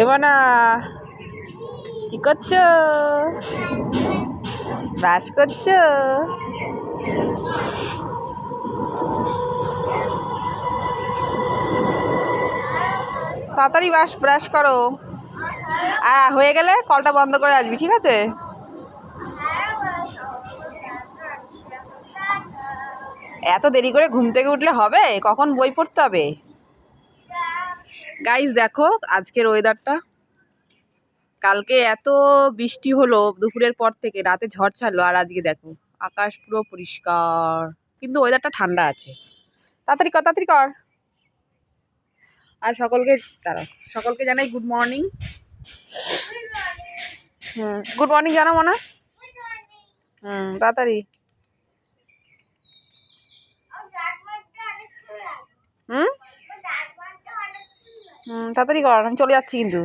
এবার না কি করছ? ব্রাশ করছ? তাড়াতাড়ি ব্রাশ ব্রাশ করো। আর হয়ে গেলে কলটা বন্ধ করে আসবি, ঠিক আছে? এত দেরি করে ঘুম থেকে উঠলে হবে? কখন বই পড়তে হবে? গাইজ দেখো, আজকের ওয়েদারটা কালকে এত বৃষ্টি হলো দুপুরের পর থেকে, রাতে ঝড় ছাড়লো, আর আজকে দেখো, আকাশ পুরো পরিষ্কার। কিন্তু ওয়েদারটা ঠান্ডা আছে। তাড়াতাড়ি কর তাড়াতাড়ি কর। আর সকলকে, দাঁড়াও, সকলকে জানাই গুড মর্নিং হুম গুড মর্নিং জানো, মনে? হয়? হুম, তাড়াতাড়ি। হুম? তাড়াতাড়ি কর আমি চলে যাচ্ছি কিন্তু।